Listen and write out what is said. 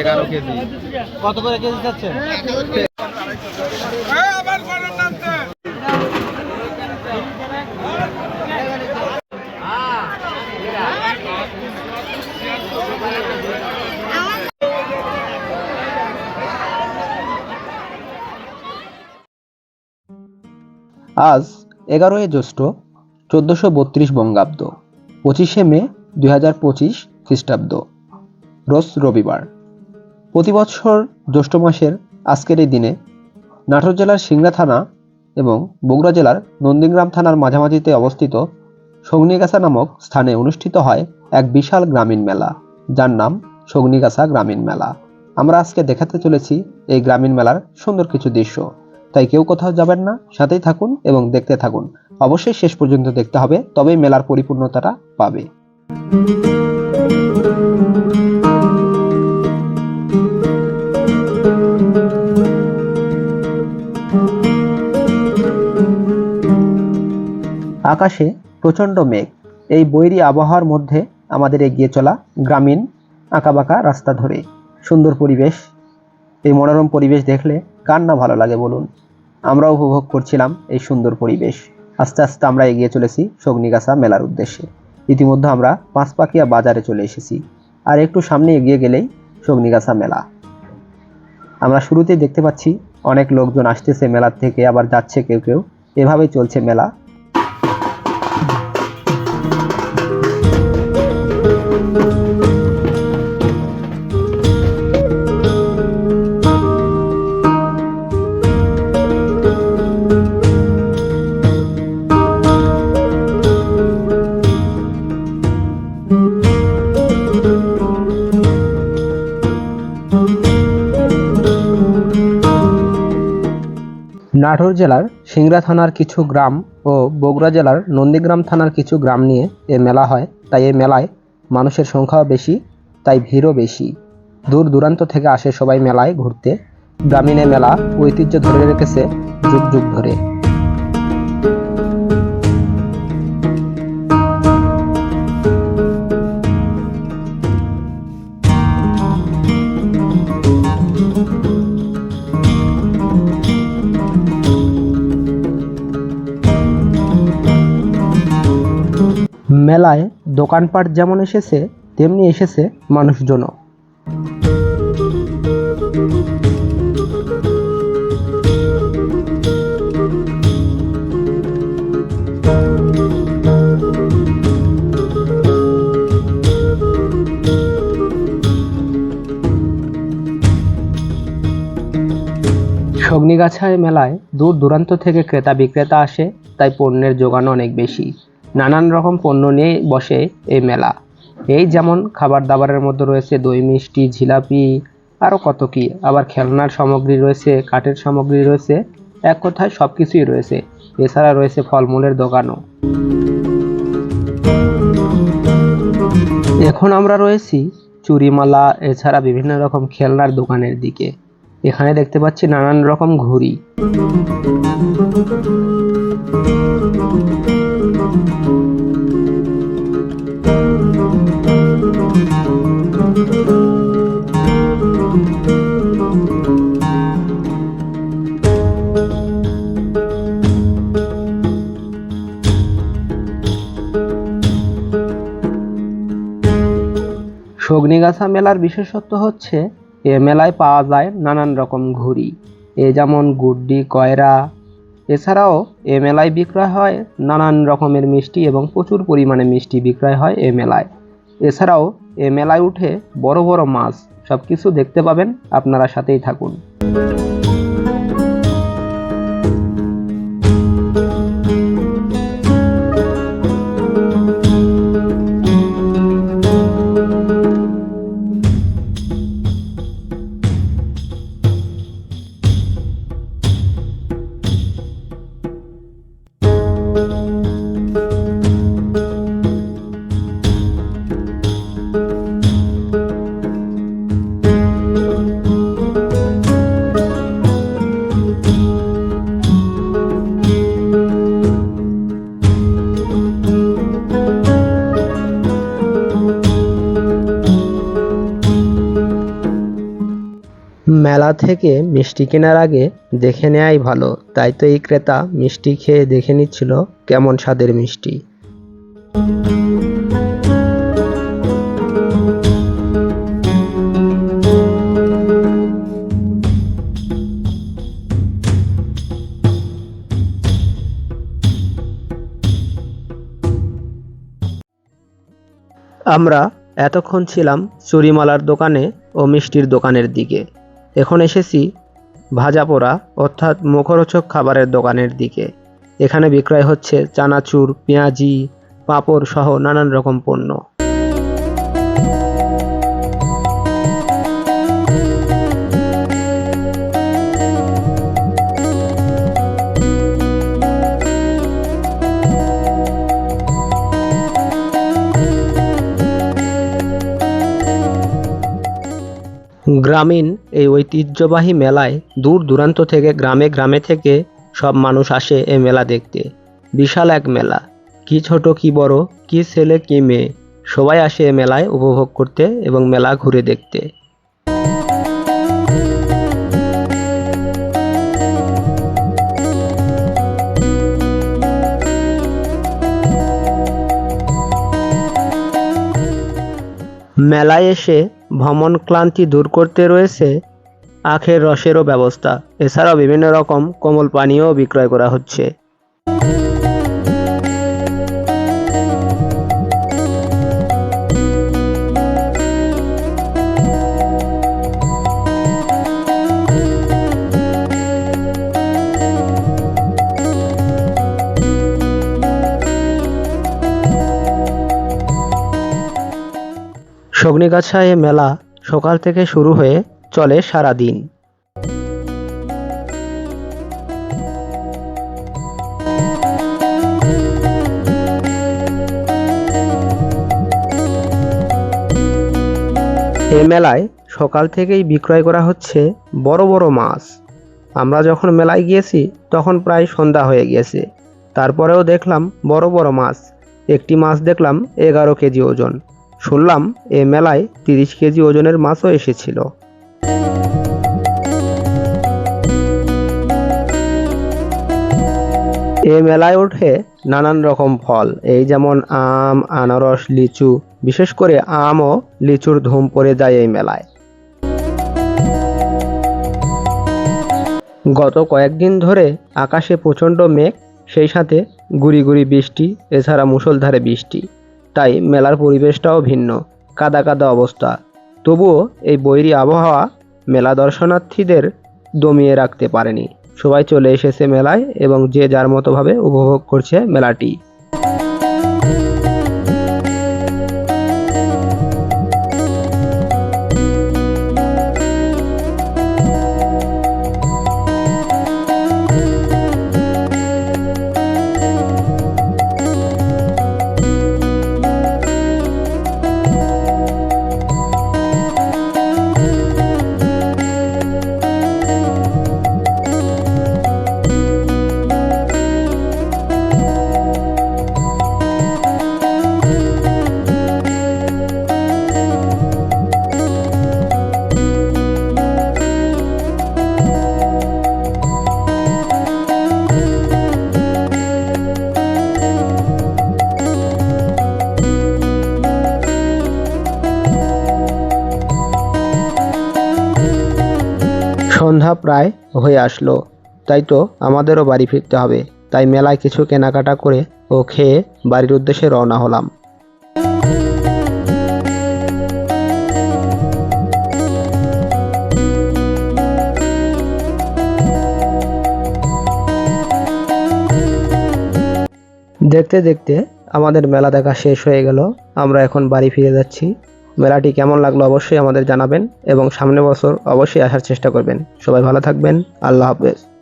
এগারো কেজি। কত করে কেজি যাচ্ছে আজ এগারোই জ্যৈষ্ঠ চোদ্দোশো বত্রিশ বঙ্গাব্দ পঁচিশে মে দুই হাজার পঁচিশ খ্রিস্টাব্দ, রোজ রবিবার। প্রতি বছর জ্যৈষ্ঠ মাসের আজকের এই দিনে নাটোর জেলার সিংড়া থানা এবং বগুড়া জেলার নন্দীগ্রাম থানার মাঝামাঝিতে অবস্থিত সগ্নিগাছা নামক স্থানে অনুষ্ঠিত হয় এক বিশাল গ্রামীণ মেলা, যার নাম সগ্নিগাছা গ্রামীণ মেলা। আমরা আজকে দেখাতে চলেছি এই গ্রামীণ মেলার সুন্দর কিছু দৃশ্য। তাই কেউ কোথাও যাবেন না, সাথেই থাকুন এবং দেখতে থাকুন। অবশ্যই শেষ পর্যন্ত দেখতে হবে, তবেই মেলার পরিপূর্ণতাটা পাবে। আকাশে প্রচণ্ড মেঘ। এই বৈরী আবহাওয়ার মধ্যে আমাদের এগিয়ে চলা গ্রামীণ আঁকাবাঁকা রাস্তা ধরে সুন্দর পরিবেশ। এই মনোরম পরিবেশ দেখলে কার না ভালো লাগে বলুন? আমরা উপভোগ করছিলাম এই সুন্দর পরিবেশ। আস্তে আস্তে আমরা এগিয়ে চলেছি সগ্নিগাছা মেলার উদ্দেশ্যে। ইতিমধ্যে আমরা পাঁচপাকিয়া বাজারে চলে এসেছি। আর একটু সামনে এগিয়ে গেলেই সগ্নিগাছা মেলা। আমরা শুরুতেই দেখতে পাচ্ছি, অনেক লোকজন আসতেছে মেলার থেকে, আবার যাচ্ছে কেউ কেউ। এভাবেই চলছে মেলা। নাটোর জেলার সিংড়া থানার কিছু গ্রাম ও বগুড়া জেলার নন্দীগ্রাম থানার কিছু গ্রাম নিয়ে এ মেলা হয়। তাই এ মেলায় মানুষের সংখ্যাও বেশি, তাই ভিড়ও বেশি। দূর দূরান্ত থেকে আসে সবাই মেলায় ঘুরতে। গ্রামীণ মেলা ঐতিহ্য ধরে রেখেছে যুগ যুগ ধরে। মেলায় দোকানপাট যেমন এসেছে, তেমনি এসেছে মানুষজনও। সগ্নিগাছায় মেলায় দূর দূরান্ত থেকে ক্রেতা বিক্রেতা আসে, তাই পণ্যের যোগান অনেক বেশি। নানান রকম পণ্য নিয়ে বসে এই মেলা। এই যেমন খাবার দাবারের মধ্যে রয়েছে দই মিষ্টি, জিলাপি আরও কত কি। আবার খেলনার সামগ্রী রয়েছে, কাঠের সামগ্রী রয়েছে, এক কথায় সব কিছুই রয়েছে। এছাড়া রয়েছে ফলমূলের দোকানও। এখন আমরা রয়েছি চুরিমালা এছাড়া বিভিন্ন রকম খেলনার দোকানের দিকে। এখানে দেখতে পাচ্ছি নানান রকম ঘুড়ি। সগ্নিগাছা মেলার বিশেষত্ব হচ্ছে, এ মেলায় পাওয়া যায় নানান রকম ঘুড়ি, এ যেমন গুড্ডি, কয়রা। এছাড়াও এ মেলায় বিক্রয় হয় নানান রকমের মিষ্টি এবং প্রচুর পরিমাণে মিষ্টি বিক্রয় হয় এ মেলায়। এছাড়াও এ মেলায় উঠে বড় বড় মাছ সব কিছু দেখতে পাবেন, আপনারা সাথেই থাকুন। মেলা থেকে মিষ্টি কেনার আগে দেখে নেওয়াই ভালো। তাই তো এই ক্রেতা মিষ্টি খেয়ে দেখে নিচ্ছিল কেমন স্বাদের মিষ্টি। আমরা এতক্ষণ ছিলাম চুরিমালার দোকানে ও মিষ্টির দোকানের দিকে। এখন এসেছি ভাজা পোড়া অর্থাৎ মুখরোচক খাবারের দোকানের দিকে। এখানে বিক্রয় হচ্ছে চানাচুর, পেঁয়াজি, পাঁপড় সহ নানান রকম পণ্য। গ্রামীণ এই ঐতিহ্যবাহী মেলায় দূর দূরান্ত থেকে গ্রামে গ্রামে থেকে সব মানুষ আসে এ মেলা দেখতে। বিশাল এক মেলা। কি ছোট, কি বড়, কি ছেলে, কি মেয়ে। সবাই আসে এ মেলায় উপভোগ করতে এবং মেলা ঘুরে দেখতে। মেলায় এসে ভ্রমণ ক্লান্তি দূর করতে রয়েছে আখের রসেরও ব্যবস্থা। এছাড়াও বিভিন্ন রকম কোমল পানীয়ও বিক্রয় করা হচ্ছে। সগ্নিগাছা এ মেলা সকাল থেকে শুরু হয়ে চলে সারা দিন এ মেলায় সকাল থেকেই বিক্রয় করা হচ্ছে বড় বড় মাছ। আমরা যখন মেলায় গিয়েছি, তখন প্রায় সন্ধ্যা হয়ে গিয়েছে। তারপরেও দেখলাম বড় বড় মাছ। একটি মাছ দেখলাম এগারো কেজি ওজন। শুনলাম এ মেলায় তিরিশ কেজি ওজনের মাছও এসেছিল। এ মেলায় ওঠে নানান রকম ফল, এই যেমন আম, আনারস, লিচু, বিশেষ করে আম ও লিচুর ধুম পড়ে যায় এই মেলায়। গত কয়েকদিন ধরে আকাশে প্রচণ্ড মেঘ, সেই সাথে গুড়ি গুড়ি বৃষ্টি, এছাড়া মুষলধারে বৃষ্টি। তাই মেলার পরিবেশটাও ভিন্ন, কাদা কাদা অবস্থা। তবুও এই বৈরী আবহাওয়া মেলা দর্শনার্থীদের দমিয়ে রাখতে পারেনি। সবাই চলে এসেছে মেলায় এবং যে যার মতোভাবে উপভোগ করছে মেলাটি। সন্ধ্যা প্রায় হয়ে আসলো। তাই তো আমাদেরও বাড়ি ফিরতে হবে। তাই মেলায় কিছু কেনাকাটা করে ও খেয়ে বাড়ির উদ্দেশ্যে রওনা হলাম। দেখতে দেখতে আমাদের মেলা দেখা শেষ হয়ে গেল। আমরা এখন বাড়ি ফিরে যাচ্ছি। মেলাটি কেমন লাগল অবশ্যই আমাদের জানাবেন এবং সামনে বছর অবশ্যই আসার চেষ্টা করবেন। সবাই ভালো থাকবেন। আল্লাহ হাফেজ।